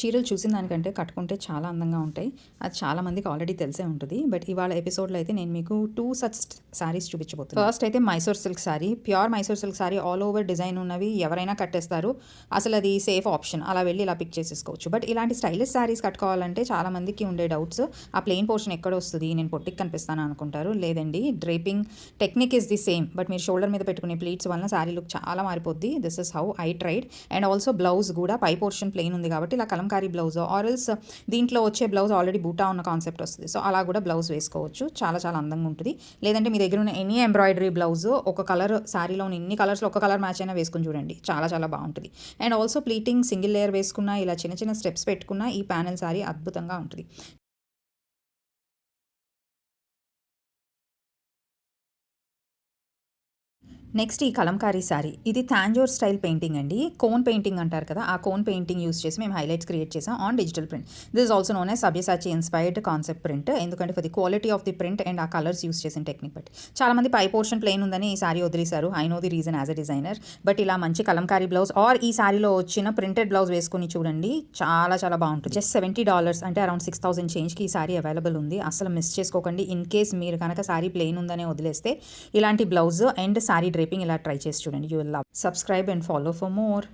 చీరలు చూసిన దానికంటే కట్టుకుంటే చాలా అందంగా ఉంటాయి. అది చాలా మందికి ఆల్రెడీ తెలిసే ఉంటుంది. బట్ ఇవాళ ఎపిసోడ్లో అయితే నేను మీకు టూ సచ్ శారీస్ చూపించబోతున్నాను. ఫస్ట్ అయితే Mysore silk saree pure Mysore silk saree all over design ఉన్నవి ఎవరైనా కట్టేస్తారు. అసలు అది సేఫ్ ఆప్షన్ అలా వెళ్ళి ఇలా పిక్ చేసేసుకోవచ్చు. బట్ ఇలాంటి స్టైలిష్ శారీస్ కట్టుకోవాలంటే చాలా మందికి ఉండే డౌట్స్ ఆ ప్లెయిన్ పోర్షన్ ఎక్కడ వస్తుంది? నేను పొట్టికి కనిపిస్తాను అనుకుంటారు. లేదండి draping technique is the same but మీరు షోల్డర్ మీద పెట్టుకునే ప్లీట్స్ వలన శారీ లుక్ చాలా మారిపోద్ది. This is how I tried and also blouse కూడా పై పోర్షన్ ప్లెయిన్ ఉంది కాబట్టి ఇలా కలంకారీ బ్లౌజ్. ఆరల్స్ దీంట్లో వచ్చే బ్లౌజ్ ఆల్రెడీ బూటా ఉన్న కాన్సెప్ట్ వస్తుంది. సో అలా కూడా బ్లౌజ్ వేసుకోవచ్చు. చాలా చాలా అందంగా ఉంటుంది. లేదంటే మీ దగ్గర ఉన్న ఎనీ ఎంబ్రాయిడరీ బ్లౌజ్ ఒక కలర్ శారీలో ఉన్న ఎన్ని కలర్స్లో ఒక కలర్ మ్యాచ్ అయినా వేసుకుని చూడండి. చాలా చాలా బాగుంటుంది. And also pleating single layer వేసుకున్న ఇలా చిన్న చిన్న స్టెప్స్ పెట్టుకున్న ఈ ప్యానెల్ శారీ అద్భుతంగా ఉంటుంది. నెక్స్ట్ ఈ కలంకారీ శారీ ఇది థాంజోర్ స్టైల్ పెయింటింగ్ అండి. కోన్ పెయింటింగ్ అంటారు కదా ఆ కోన్ పెయింటింగ్ యూస్ చేసి మేము హైలైట్స్ క్రియేట్ చేసాం on digital print. This also known as Sabyasachi inspired concept print ఎందుకంటే for the quality of the print and ఆ కలర్స్ యూస్ చేసిన టెక్నిక్ బట్టి. చాలా మంది పై పోర్షన్ ప్లెయిన్ ఉందని ఈ సారీ వదిలేశారు. I know the reason as a designer but ఇలా మంచి కలంకారీ బ్లౌజ్ ఆర్ ఈ సారీలో వచ్చిన ప్రింటెడ్ బ్లౌజ్ వేసుకుని చూడండి. చాలా చాలా బాగుంటుంది. జస్ట్ సెవెంటీ డాలర్స్ అంటే అరౌండ్ సిక్స్ థౌసండ్ చేంజ్కి ఈ సారీ అవైలబుల్ ఉంది. అసలు మిస్ చేసుకోకండి. ఇన్ కేస్ మీరు కనుక సారీ ప్లెయిన్ ఉందనే వదిలేస్తే ఇలాంటి బ్లౌజ్ అండ్ సారీ డ్రేపింగ్ ఇలా ట్రై చేసి చూడండి. You will love subscribe and follow for more